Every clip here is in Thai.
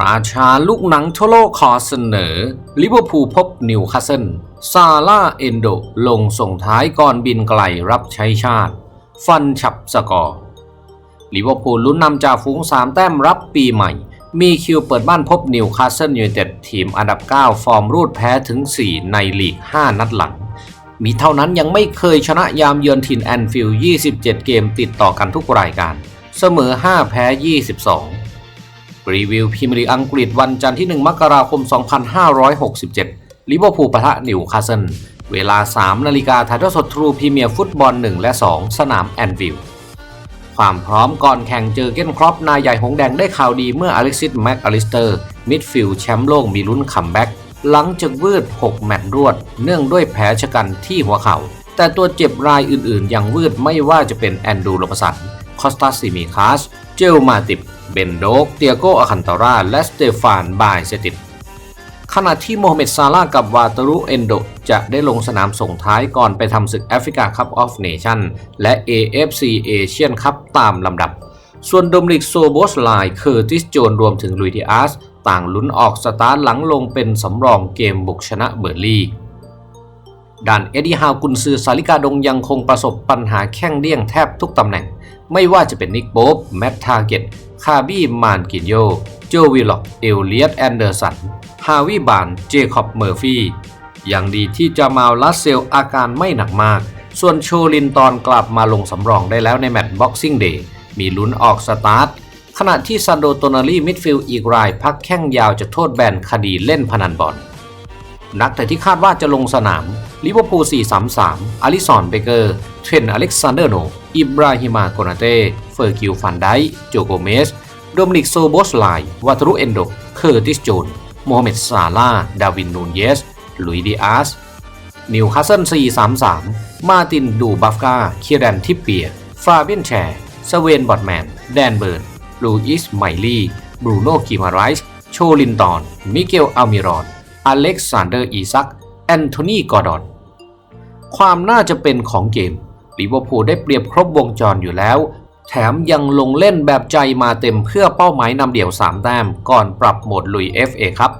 ราชาลูกหนังทั่วโลกขอเสนอ ลิเวอร์พูลพบนิวคาสเซิลซาร่าเอนโด ลงส่งท้ายก่อนบินไกลรับใช้ชาติ ฟันฉับสกอร์ลิเวอร์พูลลุ้นนำจากฝูง 3 แต้มรับปีใหม่ มีคิวเปิดบ้านพบนิวคาสเซิลยูไนเต็ดทีมอันดับ 9 ฟอร์มรูดแพ้ถึง 4 ในลีก 5 นัดหลัง มีเท่านั้นยังไม่เคยชนะยามเยือนถิ่นแอนฟิลด์27 เกมติดต่อกันทุกรายการ เสมอ 5 แพ้ 22 รีวิวพรีเมียร์ลีกอังกฤษวันจันทร์ที่ 1 มกราคม 2567 ลิเวอร์พูลปะทะนิวคาสเซิล เวลา 3 นาฬิกาถ่ายทอดสดทรูพรีเมียร์ฟุตบอล 1 และ 2 สนามแอนฟิลด์ความพร้อมก่อนแข่งเจอเก้นครอปนายใหญ่หงแดงได้ข่าวดีเมื่ออเล็กซิสแม็กอลิสเตอร์มิดฟิลด์แชมป์โลกมีลุ้นคัมแบ็กหลังจากวืด 6 แมตช์รวด เนื่องด้วยแผลชะกันที่หัวเขา่า แต่ตัวเจ็บรายอื่นๆ ยังวืดไม่ว่าจะเป็นแอนดูโรปสัน คอสตาซิมิคาส เจลมาติบ เบนโดกเตียโกอาคันตารา และสเตฟานบายเซติดขณะที่โมฮัมเหม็ดซาลากับวาตารุเอนโดจะได้ลงสนามส่งท้ายก่อนไปทำศึกแอฟริกาคัพออฟเนชั่นและ AFC เอเชียนคัพตามลำดับ ส่วนโดมินิกโซโบสไลเคอร์ติสโจนรวมถึงลุยดิอาสต่างลุ้นออกสตาร์ทหลังลงเป็นสำรองเกมบุกชนะเบอร์ลีด้านเอ็ดดี้ฮาวกุนซือสาลิกาดงยังคงประสบปัญหาแข้งเลี่ยงแทบทุกตำแหน่ง ไม่ว่าจะเป็นนิกโบ๊บแมตทาเกต คาบี้มานกินโย โจวิลล็อก เอลเลียตแอนเดอร์สัน ฮาวิบาน เจคอบเมอร์ฟี่ยังดีที่จามาลลัสเซลอาการไม่หนักมาก ส่วนโชลินตอนกลับมาลงสำรองได้แล้วในแมตช์บ็อกซิ่งเดย์ มีลุ้นออกสตาร์ท ขณะที่ซันโดโตนาลีมิดฟิลด์อีกรายพักแข้งยาวจากโทษแบนคดีเล่นพนันบอลนักแต่ที่คาดว่าจะลงสนามลิเวอร์พูล433อาริสันเบเกอร์ เทรนอเล็กซานเดอร์โน อิบราฮิมาโกนาเต้เฟอร์กิลฟันไดโจโกเมสโดมินิกโซโบสไลวาตรุเอนโด เคอร์ติสโจนโมฮัมเหม็ดซาลาดาวินนูนเยสลุยดิอาสนิวคาสเซิล433 มาตินดูบัฟกาเคียรันทิปเปีย ฟาเบียนแชร์สเวนบอดแมน แดนเบิร์นลูอิสไมลี่ บรูโน่กิมาไรส์ โชลินตอน มิเกลอัลมิรอน อเล็กซานเดอร์อีซัก แอนโทนีกอร์ดอน ความน่าจะเป็นของเกม ลิเวอร์พูลได้เปรียบครบวงจรอยู่แล้ว แถมยังลงเล่นแบบใจมาเต็มเพื่อเป้าหมายนำเดี่ยว 3 แต้ม ก่อนปรับโหมดลุย FA ครับ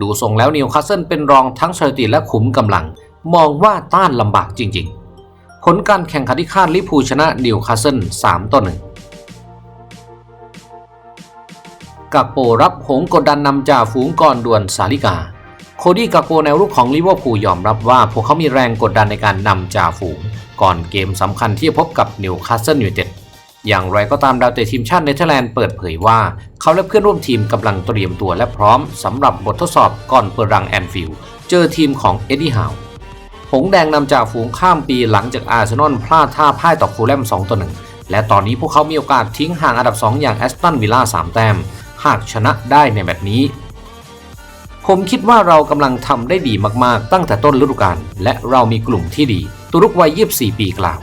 ดูทรงแล้วนิวคาสเซิลเป็นรองทั้งสถิติและขุมกำลัง มองว่าต้านลำบากจริง ๆ ผลการแข่งขันที่คาดลิพูชนะนิวคาสเซิล3ต่อ1กากโปรับหงกดดันนำจ่าฝูงก่อนด่วนสาลิกา โคดี้กาโปแนวรุกของลิเวอร์พูลยอมรับว่า พวกเขามีแรงกดดันในการนำจ่าฝูง ก่อนเกมสำคัญที่จะพบกับนิวคาสเซิลยูไนเต็ดอย่างไรก็ตามดาวเตะทีมชาติเนเธอร์แลนด์เปิดเผยว่า เขาและเพื่อนร่วมทีมกำลังเตรียมตัวและพร้อมสำหรับบททดสอบก่อนเปิดรังแอนฟิลด์เจอทีมของเอ็ดดี้ฮาวหงแดงนำจากฝูงข้ามปีหลังจากอาร์เซนอลพลาดท่าพ่ายต่อฟูลแลม2ต่อ1และตอนนี้พวกเขามีโอกาสทิ้งห่างอันดับ 2 อย่างแอสตันวิลล่า3 แต้ม หากชนะได้ในแมตช์นี้ ผมคิดว่าเรากำลังทำได้ดีมากๆ ตั้งแต่ต้นฤดูกาลและเรามีกลุ่มที่ดี ตุรุกวัย 24 ปีกล่าว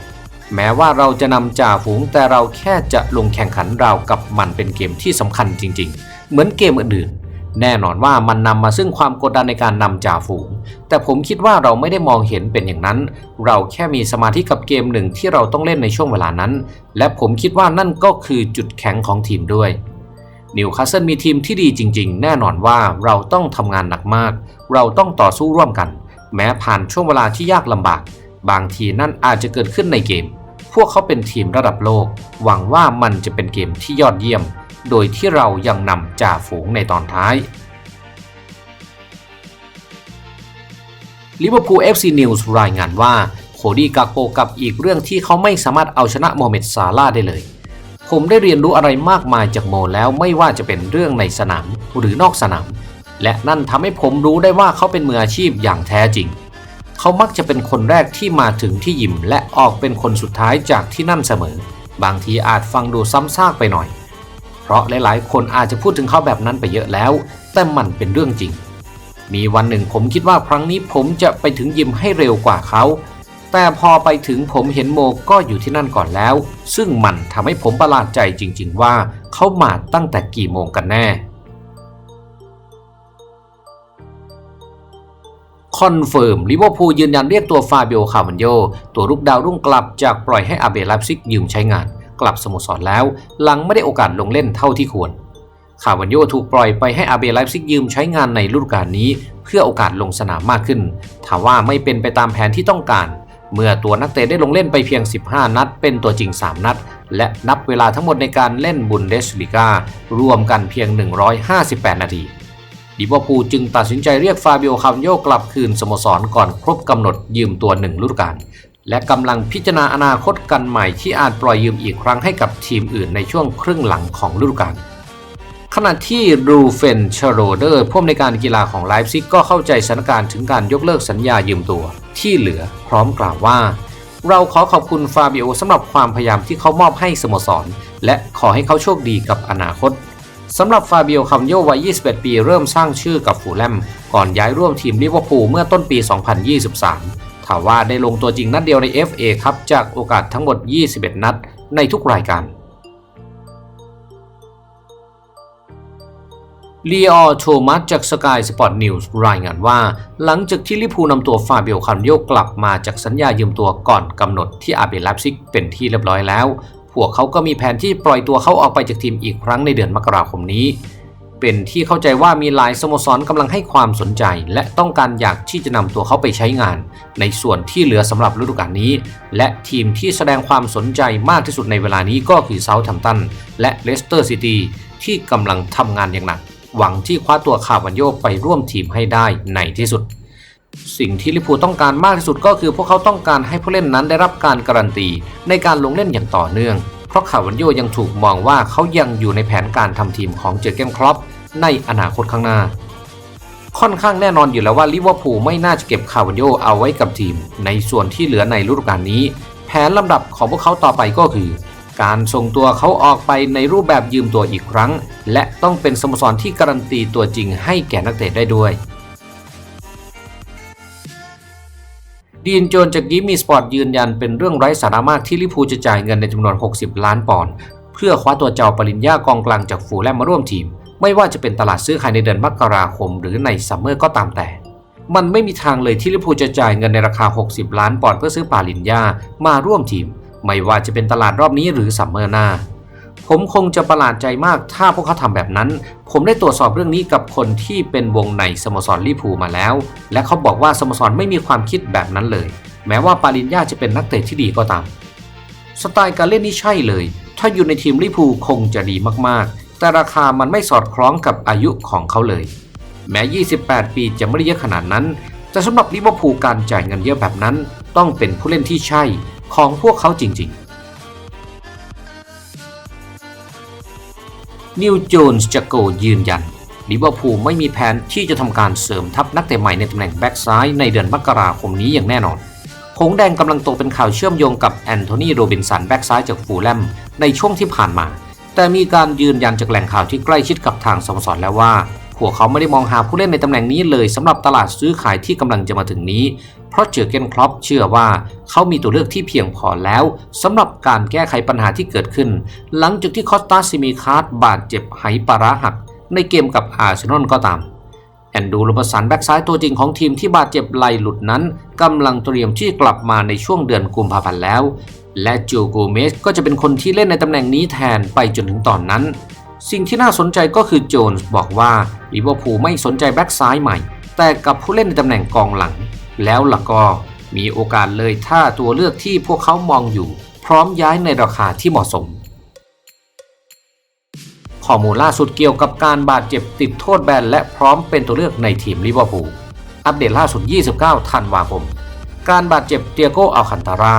แม้ว่าเราจะนำจ่าฝูงแต่เราแค่จะลงแข่งขันเรากับมันเป็นเกมที่สำคัญจริง ๆ เหมือนเกมอื่นๆ แน่นอนว่ามันนำมาซึ่งความกดดันในการนำจ่าฝูง แต่ผมคิดว่าเราไม่ได้มองเห็นเป็นอย่างนั้น เราแค่มีสมาธิกับเกมหนึ่งที่เราต้องเล่นในช่วงเวลานั้น และผมคิดว่านั่นก็คือจุดแข็งของทีมด้วย นิวคาสเซิลมีทีมที่ดีจริง ๆ แน่นอนว่าเราต้องทำงานหนักมาก เราต้องต่อสู้ร่วมกัน แม้ผ่านช่วงเวลาที่ยากลำบาก บางทีนั่นอาจจะเกิดขึ้นในเกม พวกเขาเป็นทีมระดับโลก หวังว่ามันจะเป็นเกมที่ยอดเยี่ยม โดยที่เรายังนำจ่าฝูงในตอนท้ายลิเวอร์พูล FC News รายงานว่าโคดี้กาโปกับอีกเรื่องที่เขาไม่สามารถเอาชนะโมเม็ดซาลาได้เลย ผมได้เรียนรู้อะไรมากมายจากโมแล้วไม่ว่าจะเป็นเรื่องในสนามหรือนอกสนาม และนั่นทำให้ผมรู้ได้ว่าเขาเป็นมืออาชีพอย่างแท้จริง เขามักจะเป็นคนแรกที่มาถึงที่ยิมและออกเป็นคนสุดท้ายจากที่นั่นเสมอ บางทีอาจฟังดูซ้ำซากไปหน่อย เพราะหลาย ๆ คนอาจจะพูดถึงเขาแบบนั้นไปเยอะแล้ว แต่มันเป็นเรื่องจริง มีวันหนึ่งผมคิดว่าครั้งนี้ผมจะไปถึงยิมให้เร็วกว่าเขา แต่พอไปถึงผมเห็นโมก็อยู่ที่นั่นก่อนแล้ว ซึ่งมันทำให้ผมประหลาดใจจริง ๆ ว่าเขามาตั้งแต่กี่โมงกันแน่ คอนเฟิร์มลิเวอร์พูลยืนยันเรียกตัวฟาเบโอคาวันโย ตัวรุกดาวรุ่งกลับจากปล่อยให้อาเบลไลฟ์ซิกยืมใช้งาน กลับสโมสรแล้ว หลังไม่ได้โอกาสลงเล่นเท่าที่ควรคาวันโยถูกปล่อยไปให้อาเบไลฟ์ซิกยืมใช้งานในฤดูกาลนี้ เพื่อโอกาสลงสนามมากขึ้นถาว่าไม่เป็นไปตามแผนที่ต้องการ เมื่อตัวนักเตะได้ลงเล่นไปเพียง 15 นัด เป็นตัวจริง 3 นัด และนับเวลาทั้งหมดในการเล่นบุนเดสลิก้ารวมกันเพียง 158 นาทีลิเวอร์พูลจึงตัดสินใจเรียกฟาบิโอคาวโยกลับคืนสโมสรก่อนครบกำหนดยืมตัวหนึ่งฤดูกาลและกำลังพิจารณาอนาคตกันใหม่ที่อาจปล่อยยืมอีกครั้งให้กับทีมอื่นในช่วงครึ่งหลังของฤดูกาลขณะที่รูเฟนเชโรเดอร์ผู้อำนวยการกีฬาของไลฟ์ซิกก็เข้าใจสถานการณ์ถึงการยกเลิกสัญญายืมตัว ที่เหลือพร้อมกล่าวว่า เราขอขอบคุณฟาบิโอสำหรับความพยายามที่เขามอบให้สโมสร และขอให้เขาโชคดีกับอนาคตสำหรับฟาบิโอคัมโยวัย 21 ปี เริ่มสร้างชื่อกับฟูแลม ก่อนย้ายร่วมทีมลิเวอร์พูลเมื่อต้นปี 2023 ถาว่าได้ลงตัวจริงนัดเดียวใน FA ครับจากโอกาสทั้งหมด 21 นัดในทุกรายการ ลีออโทมัสจากสกายสปอร์ตนิวส์รายงานว่า หลังจากที่ลิพูนำตัวฟาเบียคันโยกลับมาจากสัญญายืมตัวก่อนกำหนดที่อาเบลับซิกเป็นที่เรียบร้อยแล้ว พวกเขาก็มีแผนที่ปล่อยตัวเขาออกไปจากทีมอีกครั้งในเดือนมกราคมนี้ เป็นที่เข้าใจว่ามีหลายสโมสรกำลังให้ความสนใจ และต้องการอยากที่จะนำตัวเขาไปใช้งาน ในส่วนที่เหลือสำหรับฤดูกาลนี้ และทีมที่แสดงความสนใจมากที่สุดในเวลานี้ก็คือเซาท์แฮมป์ตันและเลสเตอร์ซิตี้ที่กำลังทำงานอย่างหนัก หวังที่คว้าตัวคาวันโยไปร่วมทีมให้ได้ในที่สุด สิ่งที่ลิเวอร์พูต้องการมากที่สุดก็คือพวกเขาต้องการให้ผู้เล่นนั้นได้รับการการันตีในการลงเล่นอย่างต่อเนื่อง เพราะคาวันโยยังถูกมองว่าเขายังอยู่ในแผนการทำทีมของเจอร์เกนครอปในอนาคตข้างหน้า ค่อนข้างแน่นอนอยู่แล้วว่าลิเวอร์พูลไม่น่าจะเก็บคาวันโยเอาไว้กับทีม ในส่วนที่เหลือในฤดูกาลนี้ แผนลำดับของพวกเขาต่อไปก็คือ การส่งตัวเขาออกไปในรูปแบบยืมตัวอีกครั้ง และต้องเป็นสโมสรที่การันตีตัวจริงให้แก่นักเตะได้ด้วยดีนโจนจากกิมมี่สปอร์ตยืนยันเป็นเรื่องไร้สาระมากที่ลิพูจะจ่ายเงินในจำนวน 60 ล้านปอนด์เพื่อคว้าตัวเจ้าปริญญากองกลางจากฟูแลมมาร่วมทีม ไม่ว่าจะเป็นตลาดซื้อขายในเดือนมกราคมหรือในซัมเมอร์ก็ตามแต่ มันไม่มีทางเลยที่ลิพูจะจ่ายเงินในราคา 60 ล้านปอนด์เพื่อซื้อปาลินยามาร่วมทีม ไม่ว่าจะเป็นตลาดรอบนี้หรือซัมเมอร์หน้า ผมคงจะประหลาดใจมากถ้าพวกเขาทำแบบนั้น ผมได้ตรวจสอบเรื่องนี้กับคนที่เป็นวงในสโมสรลิพูมาแล้ว และเขาบอกว่าสโมสรไม่มีความคิดแบบนั้นเลย แม้ว่าปาลินยาจะเป็นนักเตะที่ดีก็ตาม สไตล์การเล่นนี่ใช่เลย ถ้าอยู่ในทีมลิพูคงจะดีมากๆ แต่ราคามันไม่สอดคล้องกับอายุของเขาเลย แม้ 28 ปีจะไม่ได้เยอะขนาดนั้นแต่สำหรับลิเวอร์พูลการจ่ายเงินเยอะแบบนั้น ต้องเป็นผู้เล่นที่ใช่ ของพวกเขาจริงๆ นิวโจนส์จะโกยืนยันลิเวอร์พูลไม่มีแผนที่จะทำการเสริมทัพนักเตะใหม่ในตำแหน่งแบ็กซ้ายในเดือนมกราคมนี้อย่างแน่นอนหงแดงกำลังตกเป็นข่าวเชื่อมโยงกับแอนโทนีโรบินสันแบ็กซ้ายจากฟูลแลมในช่วงที่ผ่านมา แต่มีการยืนยันจากแหล่งข่าวที่ใกล้ชิดกับทางสโมสรแล้วว่าพวกเขาไม่ได้มองหาผู้เล่นในตำแหน่งนี้เลยสำหรับตลาดซื้อขายที่กำลังจะมาถึงนี้ เพราะเจอเกนครอปเชื่อว่าเขามีตัวเลือกที่เพียงพอแล้วสำหรับการแก้ไขปัญหาที่เกิดขึ้น หลังจากที่คอสตาซิมิคาร์ดบาดเจ็บไหปาระหัก ในเกมกับอาร์เซนอลก็ตาม แอนดูโรบสันแบ็กซ้ายตัวจริงของทีมที่บาดเจ็บไหลหลุดนั้นกำลังเตรียมที่กลับมาในช่วงเดือนกุมภาพันธ์แล้ว และจูโกเมสก็จะเป็นคนที่เล่นในตำแหน่งนี้แทนไปจนถึงตอนนั้น สิ่งที่น่าสนใจก็คือโจนส์บอกว่าลิเวอร์พูลไม่สนใจแบ็กซ้ายใหม่ แต่กับผู้เล่นในตำแหน่งกองหลัง แล้วล่ะก็มีโอกาสเลยถ้าตัวเลือกที่พวกเขามองอยู่ พร้อมย้ายในราคาที่เหมาะสม ข้อมูลล่าสุดเกี่ยวกับการบาดเจ็บติดโทษแบนและพร้อมเป็นตัวเลือกในทีมลิเวอร์พูลอัปเดตล่าสุด 29 ธันวาคม การบาดเจ็บเตียโกอัลคันตารา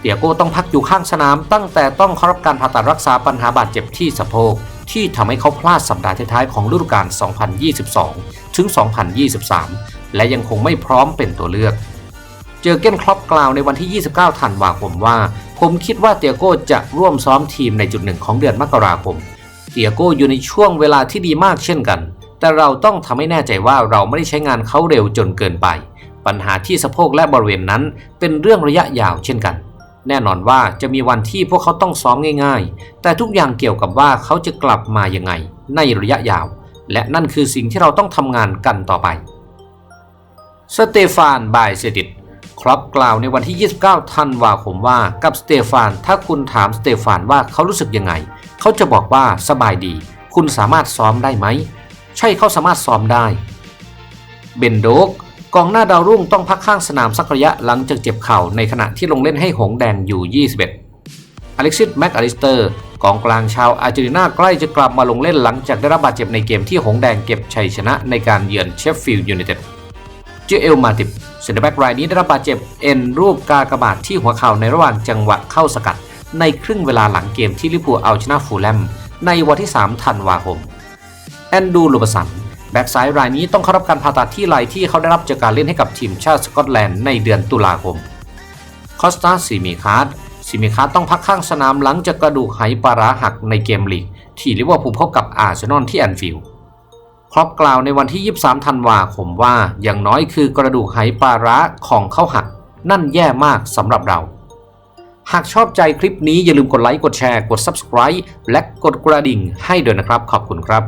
เตียโกต้องพักอยู่ข้างสนาม ตั้งแต่ต้องเข้ารับการผ่าตัดรักษาปัญหาบาดเจ็บที่สะโพกที่ทำให้เขาพลาดสัปดาห์ท้ายๆของฤดูกาล2022 ถึง 2023 และยังคงไม่พร้อมเป็นตัวเลือก เจอเก้นครอปกล่าวในวันที่ 29 ธันวาคมว่า ผมคิดว่าเตียโกจะร่วมซ้อมทีมในจุดหนึ่งของเดือนมกราคม เตียโกอยู่ในช่วงเวลาที่ดีมากเช่นกัน แต่เราต้องทำให้แน่ใจว่าเราไม่ได้ใช้งานเขาเร็วจนเกินไป ปัญหาที่สะโพกและบริเวณนั้นเป็นเรื่องระยะยาวเช่นกันแน่นอนว่าจะมีวันที่พวกเขาต้องซ้อมง่ายๆ แต่ทุกอย่างเกี่ยวกับว่าเขาจะกลับมายังไง ในระยะยาว และนั่นคือสิ่งที่เราต้องทำงานกันต่อไป สเตฟานบายเซดิตครอปกล่าวในวันที่ 29 ธันวาคมว่ากับสเตฟาน ถ้าคุณถามสเตฟานว่าเขารู้สึกยังไง เขาจะบอกว่าสบายดี คุณสามารถซ้อมได้ไหม ใช่เขาสามารถซ้อมได้ เบนโดกกองหน้าดาวรุ่งต้องพักข้างสนามสักระยะหลังจากเจ็บเข่าในขณะที่ลงเล่นให้หงแดงอยู่ 21อเล็กซิสแม็กอลิสเตอร์ กองกลางชาวอาร์เจนตินาใกล้จะกลับมาลงเล่นหลังจากได้รับบาดเจ็บในเกมที่หงแดงเก็บชัยชนะในการเยือนเชฟฟิลด์ยูไนเต็ดเจเอลมาติบเซนเตอร์แบ็กรายนี้ได้รับบาดเจ็บเอ็นรูปกากระบาดที่หัวเข่าในระหว่างจังหวะเข้าสกัด ในครึ่งเวลาหลังเกมที่ลิเวอร์พูลเอาชนะฟูลแลมในวันที่ 3 ธันวาคม แอนดูลูปสันแบ็กซ้ายรายนี้ต้องเข้ารับการผ่าตัดที่ไหล่ที่เขาได้รับจากการเล่นให้กับทีมชาติสกอตแลนด์ในเดือนตุลาคม คอสตาซิมิคาร์ ซิมิคาต้องพักข้างสนามหลังจากกระดูกไหปลาร้าหักในเกมลีก ที่ลิเวอร์พูลพบกับอาร์เซนอลที่แอนฟิลด์ครอปกล่าวในวันที่ 23 ธันวาคมว่าอย่างน้อยคือกระดูกไหปลาร้าของเขาหัก นั่นแย่มากสำหรับเรา หากชอบใจคลิปนี้อย่าลืมกดไลค์ กดแชร์ กด Subscribe และกดกระดิ่งให้ด้วยนะครับ ขอบคุณครับ